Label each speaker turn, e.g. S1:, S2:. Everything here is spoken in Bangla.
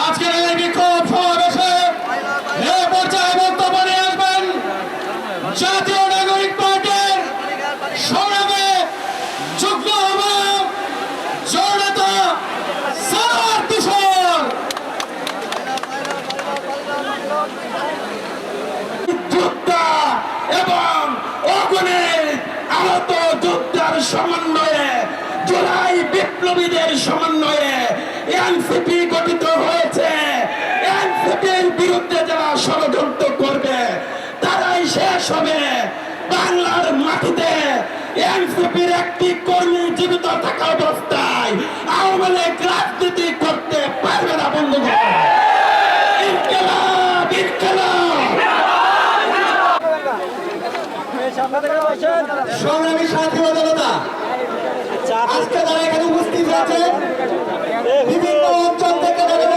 S1: আজকের এই বিক্ষোভ যোদ্ধার সমন্বয়ে বিপ্লবীদের সমন্বয়ে এনসিপি গঠিত হয়েছে। এনসিপির বিরুদ্ধে যারা ষড়যন্ত্র করবে, তারাই শেষ হবে। বাংলার মাটিতে এনসিপির একটি কর্মী জীবিত থাকা অবস্থায় আওয়ামী লীগ রাজনীতি সংগ্রামী সাথী জনতা আজকে তারা এখানে উপস্থিত হয়েছে বিভিন্ন অঞ্চল থেকে তারা